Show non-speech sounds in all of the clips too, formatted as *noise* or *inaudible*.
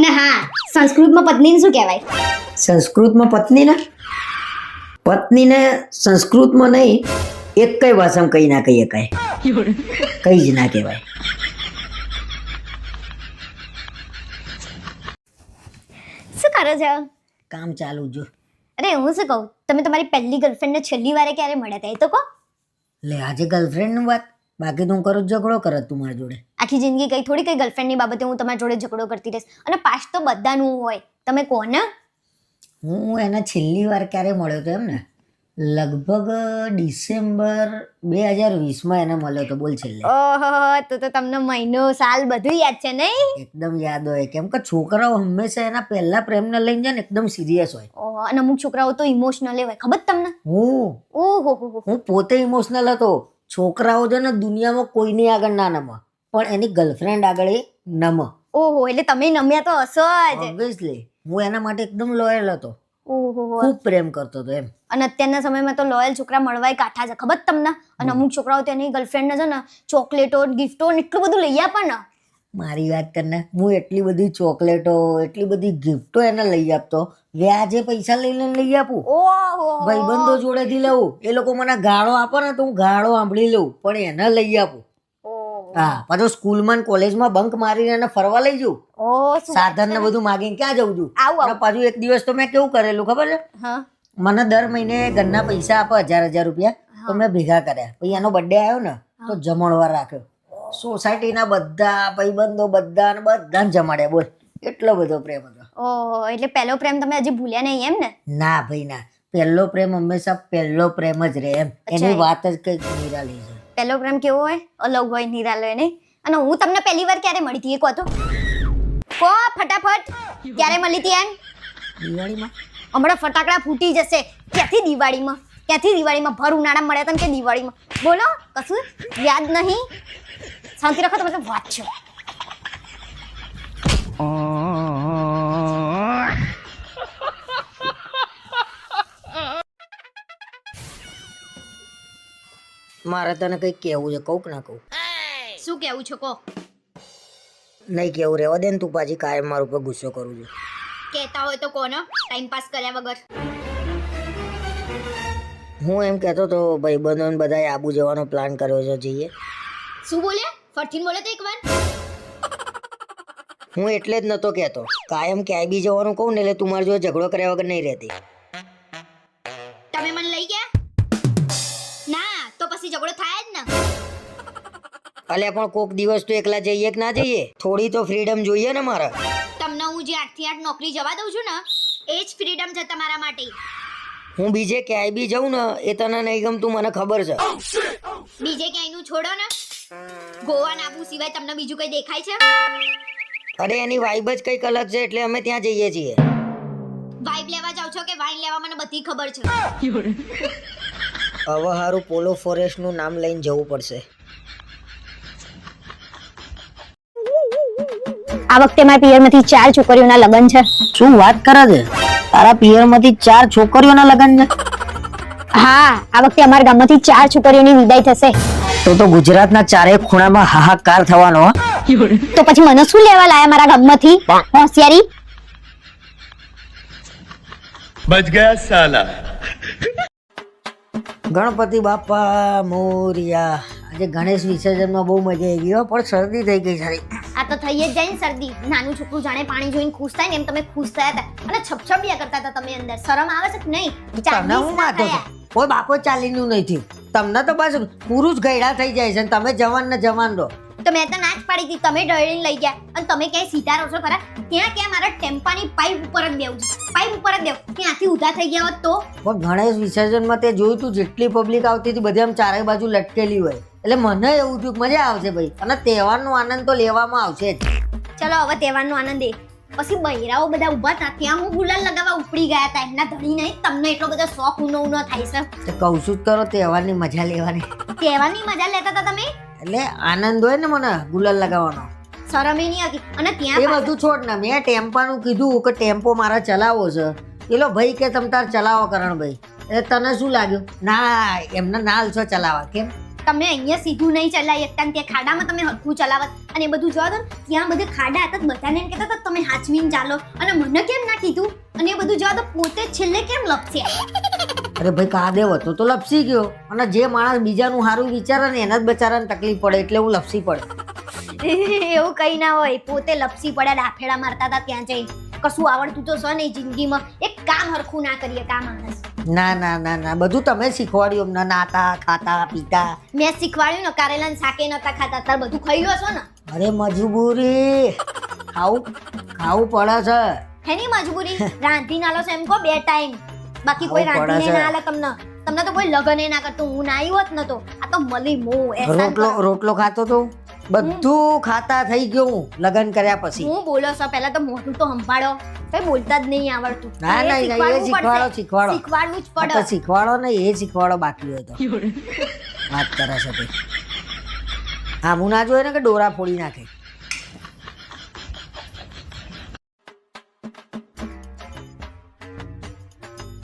અને હા સંસ્કૃતમાં પત્નીને શું કહેવાય? સંસ્કૃતમાં પત્નીને પત્નીને સંસ્કૃતમાં નહીં એક કઈ ભાષામાં કઈ ના કહીએ કઈ. કઈ જ ના કહેવાય. શું કરો છો? કામ ચાલુ જો. અરે હું શું કહું? તમે તમારી પહેલી ગર્લફ્રેન્ડને છેલ્લી વારે ક્યારે મળ્યા હતા એ તો કહો. લે આજે ગર્લફ્રેન્ડની વાત? બાકી તું કરો ઝઘડો કરત તું મારા જોડે. આખી જિંદગી કઈ થોડી કઈ ગર્લફ્રેન્ડની બાબતે હું તમારા જોડે ઝઘડો કરતી રહીશ. અને પાસ તો બધાનું હોય. તમે કોને હું એને છેલ્લી વાર ક્યારે મળ્યો હતો એમ ને? લગભગ ડિસેમ્બર બે હજાર વીસમાં એને મળ્યો હતો બોલ છેલ્લે. ઓહો તો તો તમને મહિનો સાલ બધું યાદ છે નહીં? એકદમ યાદ હોય. કેમ કે છોકરાઓ હંમેશા એના પહેલા પ્રેમને લઈને જાય ને એકદમ સિરિયસ હોય. ઓહો અને અમુક છોકરાઓ તો ઇમોશનલ હોય. ખબર તમને? હું. ઓહો હો હો. હું પોતે ઇમોશનલ હતો. છોકરાઓ છે ને દુનિયામાં કોઈની આગળ ના નમ પણ એની ગર્લફ્રેન્ડ આગળ એ નમ. ઓહો એટલે તમે નમ્યા તો હશો જ. ઓબ્વિયસલી હું એના માટે એકદમ લોયલ હતો. ખૂબ પ્રેમ કરતો હતો એમ. અને અત્યારના સમયમાં તો લોયલ છોકરા મળવાય કાઠા છે. ખબર તમને? અને અમુક છોકરાઓ તેની ગર્લફ્રેન્ડને છે ને ચોકલેટો ગિફ્ટો એટલું બધું લઈ આપે ને મારી વાત કરને હું એટલી બધી ચોકલેટો એટલી બધી ગિફ્ટો એને લઈ આપતો. વ્યાજે પૈસા લઈને લઈ આપું. ભાઈબંધો જોડેથી લઉં. એ લોકો મને ગાળો આપે ને તો હું ગાળો સાંભળી લઉં પણ એને લઈ આપું. હા પાછો સ્કૂલમાં કોલેજમાં બંક મારીને એને ફરવા લઈ જઉં. સાધન ને બધું માગીને ક્યાં જઉં છું? આવું પાછું એક દિવસ તો મેં કેવું કરેલું ખબર છે? મને દર મહિને ઘરના પૈસા આપે હજાર હજાર રૂપિયા તો મેં ભેગા કર્યા. પછી એનો બર્થડે આવ્યો ને તો જમણવાર રાખ્યો. સોસાયટીના બધા ભાઈબંધો બધા ને બધાને જમાડ્યા બોલ. એટલો બધો પ્રેમ હતો. ઓહો એટલે પહેલો પ્રેમ તમે હજી ભૂલ્યા નહીં એમ ને? ના ભાઈ ના. પહેલો પ્રેમ હંમેશા પહેલો પ્રેમ જ રહે એમ. એની વાત જ કંઈક નિરાલી છે. પહેલો પ્રેમ કેવો હોય? અલગ હોય નિરાલો હોય નહીં? અને હું તમને પહેલી વાર ક્યારે મળી હતી એ કહો તો. કહો ફટાફટ. ક્યારે મળી હતી એમ? દિવાળીમાં. હમણાં ફટાકડા ફૂટી જશે. ક્યાંથી દિવાળીમાં? ક્યાંથી દિવાળીમાં ભર ઉનાળા મળ્યા તમે કે દિવાળીમાં? બોલો કશું યાદ નહીં? શાંતિ રાખો તમે તો મારે તને કઈ કેવું છે કહું ના કહું શું કેવું છે કહો. નહીં કેવું રહેવા દે ને તું પાછી કાયમ મારા ઉપર ગુસ્સો કરું છું. કહેતા હોય તો કોનો ટાઈમ પાસ કર્યા વગર. હું એમ કહેતો તો ભાઈબંધોને બધાએ આબુ જવાનો પ્લાન કર્યો છે જઈએ. શું બોલ્યા ફરથી બોલે તો એકવાર. હું એટલે જ નતો કહેતો. કાયમ ક્યાંય બી જવાનું કહું ને એટલે તું મારી જોડે ઝઘડો કર્યા વગર નહીં રહેતી. તમે મને લઈ ગયા? ના તો પછી ઝઘડો થાય જ ને. અલ્યા પણ કોક દિવસ તો એકલા જઈએ કે ના જઈએ? થોડી તો ફ્રીડમ જોઈએ ને મારે. તમને હું જે આઠથી આઠ નોકરી જવા દઉં છું ને એ જ ફ્રીડમ છે તમારા માટે. હું બીજે ક્યાંય બી જાઉં ને એ તને નહીં ગમતું મને ખબર છે. બીજે ક્યાંયનું છોડો ને. ગોવા ને આબુ સિવાય તમને બીજું કઈ દેખાય છે? અરે એની વાઇબ જ કંઈક અલગ છે એટલે અમે ત્યાં જઈએ છીએ. વાઇબ લેવા જાવ છો કે વાઇન લેવા મને બધી ખબર છે? હવે હારું પોલો ફોરેસ્ટનું નામ લઈને જવું પડશે. આ વખતે મારા પિયરમાંથી ચાર છોકરીઓના લગ્ન છે. શું વાત કરે છે? તારા પિયરમાંથી ચાર છોકરીઓના લગ્ન છે? હા આ વખતે અમારા ગામમાંથી ચાર છોકરીઓની વિદાય થશે. તો તો ગુજરાતના ચારે ખૂણામાં હાહાકાર થવાનો. તો પછી મને શું લેવા લાયા મારા ગામમાંથી? હોશિયારી? બચ ગયા સાલા. ગણપતિ બાપા મોરિયા. આજે ગણેશ વિસર્જનમાં બહુ મજા આવી ગઈ હો પણ શરદી થઈ ગઈ સારી. આ તો થઈ જ જાય ને શરદી. નાનું છોકરું જાણે પાણી જોઈને ખુશ થાય ને એમ તમે ખુશ થયા હતા. અને છપછપિયા કરતા હતા તમે અંદર. શરમ આવે છે કે નહીં? ચાલીસ ના કોઈ બાપો ચાલીનું નહીં થયું. તમને તો બસ પુરુષ ગયડા થઈ જાય છે અને તમે જવાન ને જવાન રહો. તો મેં તો ના જ પાડી હતી તમે ડળીને લઈ ગયા. અને તમે ક્યાંય સીધા રહો છો ખરા? ત્યાં ક્યાં મારા ટેમ્પાની પાઇપ ઉપર જ દેવું છે. પાઇપ ઉપર જ દેવું ત્યાંથી ઉધા થઈ ગયા હોત તો? પણ ગણેશ વિસર્જનમાં તે જોયું તું જેટલી પબ્લિક આવતી હતી બધી આમ ચારે બાજુ લટકેલી હોય. એટલે મને એવું થયું મજા આવશે ભાઈ. અને તહેવારનો આનંદ તો લેવામાં આવશે જ. ચલો હવે તહેવારનો આનંદ એ. પછી બૈરાઓ બધા ઊભા હતા ત્યાં હું ગુલાલ લગાવવા ઉપડી ગયા હતા. એમના ધણી નહીં તમને એટલો બધો શોખ ઉનો ઉનો થાય છે. તો કહું છું જ કરો તહેવારની મજા લેવાની. તહેવારની મજા લેતા હતા તમે? એટલે આનંદ હોય ને મને ગુલાલ લગાવવાનો. શરમે નહીં હતી અને એ ત્યાં બધું છોડ ને મેં ટેમ્પાનું કીધું કે ટેમ્પો મારા ચલાવો છે. પેલો ભાઈ કે તમ તાર ચલાવો કરણ ભાઈ. એટલે તને શું લાગ્યું? ના એમને ના હાલશો ચલાવવા કેમ? તમે અહીંયા સીધું નહીં ચલાવી શકતા ને ત્યાં ખાડામાં તમે હરખું ચલાવત. અને એ બધું જોવા દો ત્યાં બધે ખાડા હતા બધાને એમ કહેતા હતા તમે હાચવીને ચાલો. અને મને કેમ ના કીધું? અને એ બધું જોવા દો પોતે છેલ્લે કેમ લપસે અરે ભાઈ કાદેવ હતો તો લપસી ગયો. અને જે માણસ બીજાનું સારું વિચારે ને એના જ બચારાને તકલીફ પડે એટલે હું લપસી પડે. *laughs* એવું કઈ ના હોય પોતે લપસી પડ્યા ડાફેડા મારતા હતા ત્યાં જઈ કશું આવડતું તો છે નહીં જિંદગીમાં. એક કામ હરખું ના કરીએ કા માણસ? ના ના ના ના. બધું તમે શીખવાડ્યું. અમને નાતા ખાતા પીતા. મેં શીખવાડ્યું ને કારેલા શાકે નતા ખાતા. તાર બધું ખાઈ લો છો ને? અરે મજબૂરી. ખાવું ખાવું પડે છે. હેની મજબૂરી? રાંધી નાલો છે એમ કહો બે ટાઈમ. બાકી કોઈ આવું રાંધીને. ના આલે તમને. તમને તો કોઈ લગન ના કરતું. હું ના આવ્યો જ નતો આ તો મલી મો રોટલો રોટલો ખાતો તો? બધું ખાતા થઈ ગયું હું લગ્ન કર્યા પછી. હું બોલો છો પહેલા તો મોઢું તો સંભાળો. કઈ બોલતા જ નહીં આવડતું. ના, ના, એ શીખવાડો, શીખવાડો. શીખવાડવું જ પડે તો શીખવાડો ને એ શીખવાડો બાકી હોય તો. વાત કરે છે તે. આમું ના જોઈએ ને કે ડોરા ફોડી નાખે?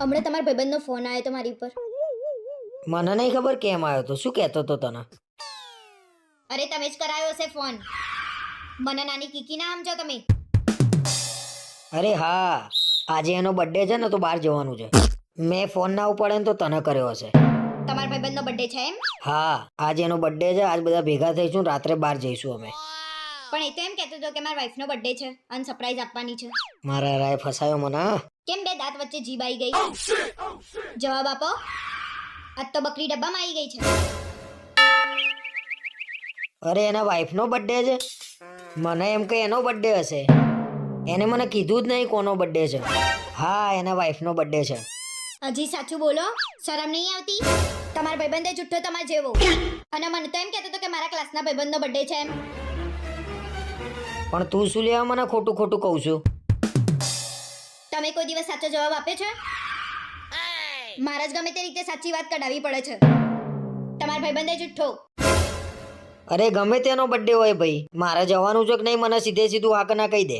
હમણાં તમારા ભાઈબંધનો ફોન આવ્યો તો મારી ઉપર. મને નહીં ખબર કેમ આવ્યો તો. શું કહેતો તો તને? અરે તમે જ કરાયો છે ફોન. મને નાની કીકી ના સમજો તમે. અરે હા આજે એનો બર્થડે છે ને તો બહાર જવાનું છે. મેં ફોન ના ઉપાડે ને તો તને કર્યો હશે. તમારા ભાઈબંધનો બર્થડે છે એમ? હા આજે એનો બર્થડે છે આજ બધા ભેગા થઈશું રાત્રે બહાર જઈશું અમે. પણ એ તો એમ કહેતો હતો કે મારા વાઈફનો બર્થડે છે અને સરપ્રાઈઝ આપવાની છે. મારા રાય ફસાયો મને કેમ બે દાંત વચ્ચે આવી ગઈ? જવાબ આપો. આજ તો બકરી ડબ્બામાં આવી ગઈ છે. અરે એના વાઈફનો બર્થડે છે? મને એમ કે એનો બર્થડે હશે. એને મને કીધું જ નહીં કોનો બર્થડે છે. હા એના વાઈફનો બર્થડે છે. હજી સાચું બોલો? શરમ નહીં આવતી? તમારા ભાઈબંધે જુઠ્ઠો તમાર જેવો. અને મને તો એમ કહેતો હતો કે મારા ક્લાસના ભાઈબંધનો બર્થડે છે એમ. પણ તું શું લેવા મને ખોટું ખોટું કહું છું? તમે કોઈ દિવસ સાચો જવાબ આપ્યો છે? મારા જ ગમે તે રીતે સાચી વાત કઢાવી પડે છે. તમારા ભાઈબંધે જુઠ્ઠો. અરે ગમે તેનો બર્થડે હોય ભાઈ. મારે જવાનું છે કે નહીં મને સીધે સીધું હાક ના કહી દે.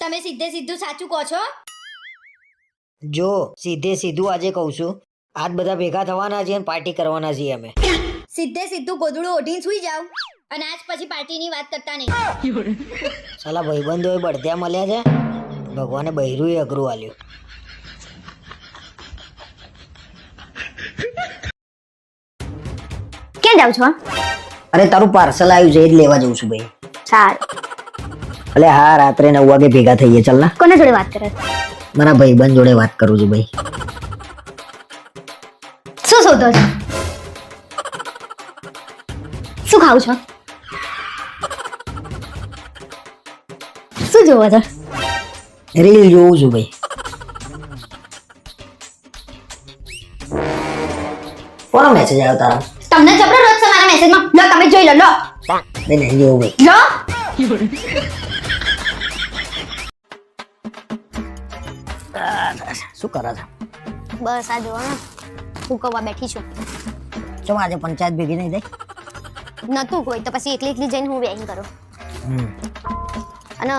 તમે સીધે સીધું સાચું કહો છો? જો સીધે સીધું આજે કહું છું. આજ બધા ભેગા થવાના છીએ અને પાર્ટી કરવાના છીએ અમે. સીધે સીધું ગોદડું ઓઢીને સુઈ જાવ અને આજ પછી પાર્ટીની વાત કરતા નહીં. સાલા ભાઈબંધોએ બળદ્યા મળ્યા છે. ભગવાને બૈરું અઘરું આલ્યું. ક્યાં જાવ છો અરે તારું પાર્સલ આવ્યું છે એ જ લેવા જઉં છું ભાઈ. સારું. એટલે હા રાત્રે નવ વાગે ભેગા થઈએ ચાલ ના. કોના જોડે વાત કરે મારા ભાઈબંધ જોડે વાત કરું છું ભાઈ. શું શોધો છો? શું ખાવ છો? શું જોવો છો? રીલ જોઉં છું ભાઈ. કોનો મેસેજ આવ્યો તારો? તમને જબરો રોજ છે મેસેજમાં લો તમે જોઈ લો લો. ભાઈ નહીં જોવું ભાઈ લો. *laughs* શું કરે છે? બસ આ જોવો ને. બેઠી છું. ચમ આજે પંચાયત ભેગી નહીં થઈ? નતું કોઈ તો પછી એકલી એકલી જઈને હું વેઇંગ કરું. અને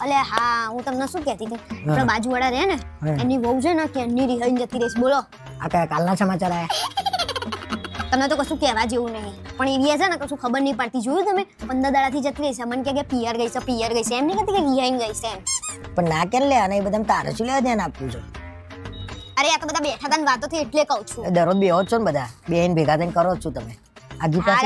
અલે હા હું તમને શું કહેતી હતી? આપણા બાજુવાળા રહે ને એની વહુ છે ને કે એની રિહાઈને જતી રહીશ બોલો. આ કયા કાલના સમાચાર આવ્યા? તમને તો કશું કહેવા જેવું નહીં. પણ એવી છે ને કશું ખબર નહીં પડતી. જોયું તમે? પંદર દાડાથી જતી રહી છે મને કે પિયર ગઈ છે પિયર ગઈ છે. એમ નહીં કહેતી કે રિહાઈને ગઈ છે એમ. પણ ના કે લે અને એ બધા તારે શું લેવા ધ્યાન આપવું છે? અરે આ તો બધા બેઠા હતા ને વાતો થી એટલે કહું છું. દરરોજ બેહો છો ને બધા. બેન ભેગા થઈને કરો છો તમે. આ ગીતા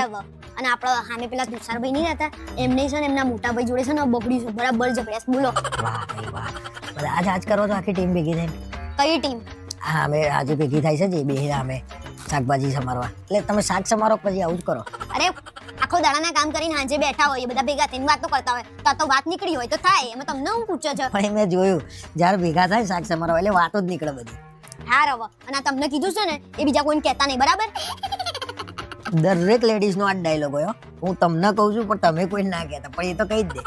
અને આપણા સામે પેલા તુષારભાઈ નહીં રહેતા? એમને છે ને એમના મોટા ભાઈ જોડે છે ને બગડ્યું છે. બરાબર છે. બોલો. વાહ વાહ. બધા આજ આજ કરો છો આખી ટીમ ભેગી થઈને? કઈ ટીમ હા અમે આજે ભેગી થાય છે જે બે અમે શાકભાજી સમારવા. એટલે તમે શાક સમારો પછી આવું જ કરો? અરે આખો દાડાના કામ કરીને હાંજે બેઠા હોય બધા ભેગા થઈને વાતો કરતા હોય તો તો વાત નીકળી હોય તો થાય એમાં તમને હું પૂછો છો? પણ મેં જોયું જ્યારે ભેગા થાય શાક સમારવા એટલે વાતો જ નીકળે બધી. હા હવે અને તમને કીધું છે ને એ બીજા કોઈને કહેતા નહીં બરાબર? દરેક લેડીઝનો આ ડાયલોગ હોય હું. તમને કહું છું પણ તમે કોઈ ના કહેતા પણ એ તો કહી જ દે.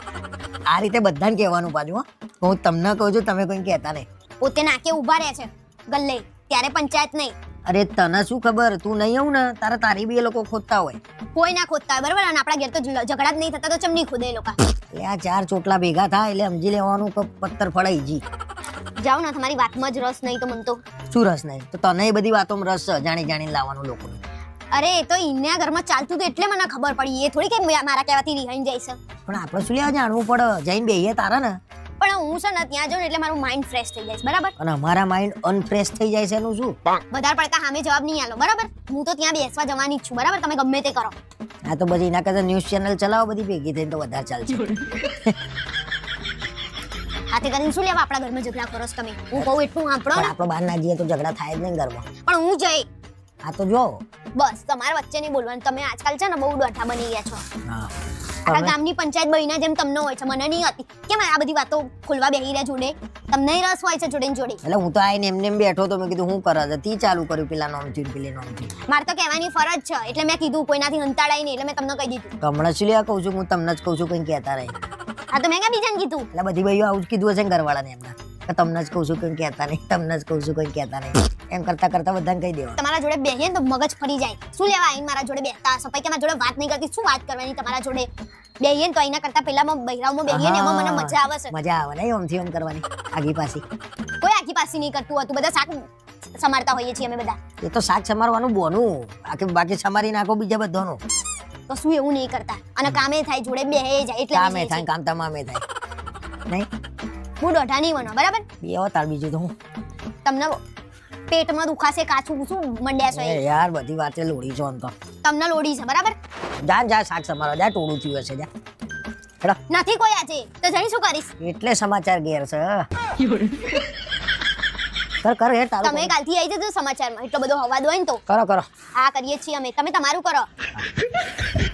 આ રીતે બધાને કહેવાનું પાછું હો. હું તમને કહું છું તમે કોઈ કહેતા નહીં. પોતે નાકે ઊભા રહે છે ગલ્લે ત્યારે પંચાયત નહીં. અરે તને શું ખબર? તું નહીં આવું ને તારે તારી બી એ લોકો ખોદતા હોય. કોઈ ના ખોદતા હોય બરાબર? અને આપણા ઘેર તો ઝઘડા જ નહીં થતા તો ચમ નહીં ખોદે એ લોકો? એટલે આ ચાર ચોટલા ભેગા થાય એટલે સમજી લેવાનું કે પથ્થર ફળાઈ જી. જાઓ ને તમારી વાતમાં જ રસ નહીં તો મન તો. શું રસ નહીં? તો તને એ બધી વાતોમાં રસ છે જાણી જાણીને લાવવાનું લોકોને. અરે એ તો ઇન્યા ઘરમાં ચાલતું હતું એટલે મને ખબર પડી. એ થોડી કે મારા કહેવાથી રિહાઈને જાય છે. પણ આપણે શું લેવા જાણવું પડે? જઈને બેહીએ તારા ને. પણ હું છે ને ત્યાં જાઉં ને એટલે મારું માઇન્ડ ફ્રેશ થઈ જાય છે બરાબર? અને મારા માઇન્ડ અનફ્રેશ થઈ જાય છે એનું શું? વધારે પડતા સામે જવાબ નહીં આલો બરાબર? હું તો ત્યાં બેસવા જવાની જ છું બરાબર? તમે ગમે તે કરો. આ તો બધી એના કરતા ન્યૂઝ ચેનલ ચલાવો બધી ભેગી થઈને તો વધારે ચાલશે. હાથે કરીને શું લેવા આપણા ઘરમાં ઝઘડા કરો છો તમે? હું કહું એટલું સાંભળો આપણો ને. આપણે બહાર ના જઈએ તો ઝઘડા થાય જ નહીં ઘરમાં. પણ હું જઈ. આ તો જો. બસ તમારા વચ્ચે નહીં બોલવાનું. તમે આજકાલ છે ને બહુ ડોઠા બની ગયા છો. હા. આખા ગામની પંચાયત બહીના જેમ તમને હોય છે મને નહીં હતી. કેમ આ બધી વાતો ખોલવા બેહી રહ્યા જોડે? તમને રસ હોય છે જોડે જોડે? એટલે હું તો આઈને એમને એમ બેઠો તો મેં કીધું હું કરે છે? તી ચાલુ કર્યું પેલા નોમથી પેલી નોમથી મારે તો કહેવાની ફરજ છે. એટલે મેં કીધું કોઈનાથી હંતાડાઈ નહીં એટલે મેં તમને કહી દીધું. હમણાં શું લ્યા કહું છું? હું તમને જ કહું છું કંઈ કહેતા રહી આ તો મેં ક્યાં બીજાને કીધું? એટલે બધી ભાઈઓ આવું જ કીધું હશે ને ઘરવાળાને એમના. કે તમને જ કહું છું કંઈ કહેતા નહીં. તમને જ કહું છું કંઈ કહેતા નહીં. એમ કરતા કરતા બધાને કહી દેવા તમારા જોડે બેહીએ ને તો મગજ ફરી જાય. શું લેવા આવીને મારા જોડે બેહતા હશો? પછી કે મારા જોડે વાત નહીં કરતી. શું વાત કરવાની તમારા જોડે? બેહીએ ને તો એના કરતા પહેલા બહેરાઓમાં બેહીએ ને એમાં મને મજા આવે છે. મજા આવે ને ઓમથી ઓમ કરવાની. આગી પાછી. કોઈ આખી પાસી નહીં કરતું હતું. બધા શાક સમારતા હોઈએ છીએ અમે બધા. એ તો શાક સમારવાનું બોનું. આખી બાકી સમારી નાખો બીજા બધાનું. તો શું એવું નહીં કરતા? અને કામે થાય જોડે બેહે જાય એટલે કામે થાય. કામ તમામે થાય. નહીં? હું દોઢા નહીં બનો બરાબર? બે તાર બીજું તો હું. તમને પેટમાં દુખાશે કાચું શું મંડ્યા છો એ? યાર બધી વાતે લોડી છો આમ તો. તમને લોડી છે બરાબર? જા જા શાક સમારો જા ટોળું થયું હશે જા. હેડો. નથી કોઈ આજે તો જઈ શું કરીશ? એટલે સમાચાર ઘેર છે. કર કર હે તારું તમે. કાલથી આવી જજો સમાચારમાં એટલો બધો હવાદ હોય ને તો. કરો કરો. આ કરીએ છીએ અમે. તમે તમારું કરો. *laughs*